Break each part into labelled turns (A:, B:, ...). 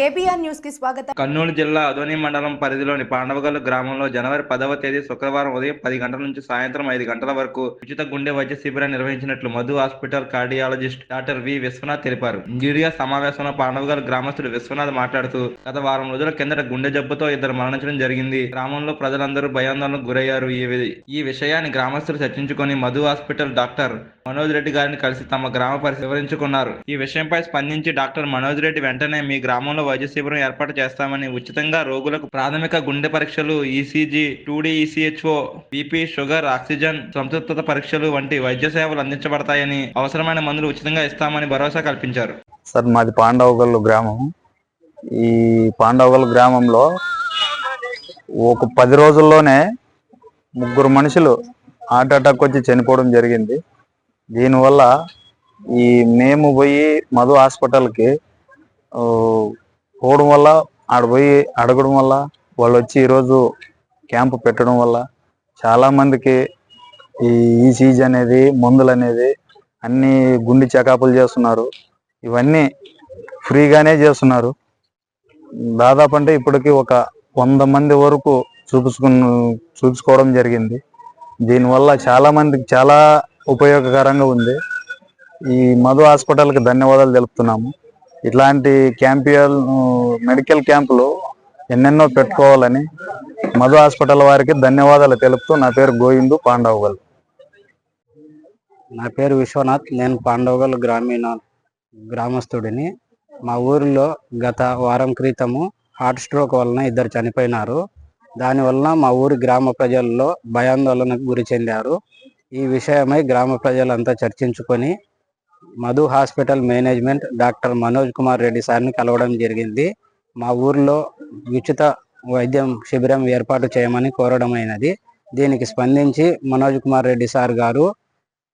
A: KBR న్యూస్కి స్వాగతం.
B: కర్నూలు జిల్లా అదోని మండలం పరిధిలోని పాండవగల్లు గ్రామంలో జనవరి పదవ తేదీ శుక్రవారం ఉదయం పది గంటల నుంచి సాయంత్రం ఐదు గంటల వరకు ఉచిత గుండె వైద్య శిబిరం నిర్వహించినట్లు Madhu hospital cardiologist doctor V Vishwanath తెలిపారు. మీడియా సమావేశంలో పాండవగల్ గ్రామస్తుడు విశ్వనాథ్ మాట్లాడుతూ గత వారం రోజుల కిందట గుండె జబ్బుతో ఇద్దరు మరణించడం జరిగింది. గ్రామంలో ప్రజలందరూ భయాందోళనకు గురయ్యారు. ఈ ఈ విషయాన్ని గ్రామస్తులు చర్చించుకొని మధు హాస్పిటల్ డాక్టర్ మనోజ్ రెడ్డి గారిని కలిసి తమ గ్రామ పరిస్థితి వివరించుకున్నారు. ఈ విషయంపై స్పందించి డాక్టర్ మనోజ్ రెడ్డి వెంటనే మీ గ్రామంలో వైద్య శిబిరం ఏర్పాటు చేస్తామని ఉచితంగా రోగులకు ప్రాథమిక గుండె పరీక్షలు ECG two echo BP sugar oxygen సంతృప్తత పరీక్షలు వంటి వైద్య సేవలు అందించబడతాయని అవసరమైన మందులు ఉచితంగా ఇస్తామని భరోసా కల్పించారు.
C: సార్ మాది పాండవగల్లు గ్రామం. ఈ పాండవగల్లు గ్రామంలో ఒక పది రోజుల్లోనే ముగ్గురు మనుషులు హార్ట్ అటాక్ వచ్చి చనిపోవడం జరిగింది. దీనివల్ల ఈ మేము పోయి మధు హాస్పిటల్కి పోవడం వల్ల ఆడ పోయి అడగడం వల్ల వాళ్ళు వచ్చి ఈరోజు క్యాంపు పెట్టడం వల్ల చాలామందికి ఈ ఈసీజీ అనేది మందులు అనేది అన్ని గుండె చెకప్లు చేస్తున్నారు. ఇవన్నీ ఫ్రీగానే చేస్తున్నారు. దాదాపు అంటే ఇప్పటికి ఒక వంద మంది వరకు చూపించుకున్న చూపించుకోవడం జరిగింది. దీనివల్ల చాలామందికి చాలా ఉపయోగకరంగా ఉంది. ఈ మధు హాస్పిటల్కి ధన్యవాదాలు తెలుపుతున్నాము. ఇట్లాంటి క్యాంపియల్ మెడికల్ క్యాంపులు ఎన్నెన్నో పెట్టుకోవాలని మధు హాస్పిటల్ వారికి ధన్యవాదాలు తెలుపుతూ నా పేరు గోవిందు పాండవగల్.
D: నా పేరు విశ్వనాథ్. నేను పాండవగల్ గ్రామీణ గ్రామస్తుడిని. మా ఊరిలో గత వారం క్రితము హార్ట్ స్ట్రోక్ వలన ఇద్దరు చనిపోయినారు. దానివలన మా ఊరి గ్రామ ప్రజల్లో భయాందోళనకు గురి చెందారు. ఈ విషయమై గ్రామ ప్రజలంతా చర్చించుకొని Madhu hospital management doctor Manoj Kumar Reddy సార్ని కలవడం జరిగింది. మా ఊర్లో ఉచిత వైద్యం శిబిరం ఏర్పాటు చేయమని కోరడమైనది దీనికి స్పందించి మనోజ్ కుమార్ రెడ్డి సార్ గారు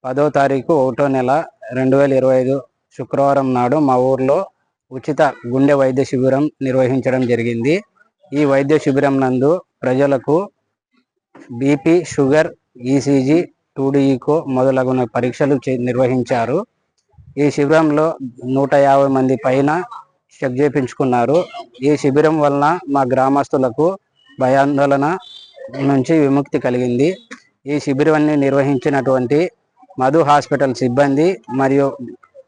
D: పదో తారీఖు ఒకటో నెల రెండు వేల ఇరవై ఐదు శుక్రవారం నాడు మా ఊర్లో ఉచిత గుండె వైద్య శిబిరం నిర్వహించడం జరిగింది. ఈ వైద్య శిబిరం నందు ప్రజలకు BP sugar ECG two D echo మొదలగున పరీక్షలు చే- నిర్వహించారు. ఈ శిబిరంలో నూట యాభై మంది పైన చెక్ చేయించుకున్నారు ఈ శిబిరం వలన మా గ్రామస్తులకు భయాందోళన నుంచి విముక్తి కలిగింది. ఈ శిబిరాన్ని నిర్వహించినటువంటి మధు హాస్పిటల్ సిబ్బంది మరియు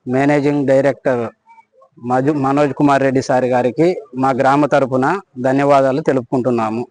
D: managing director Madhu Manoj Kumar Reddy sir గారికి మా గ్రామ తరపున ధన్యవాదాలు తెలుపుకుంటున్నాము.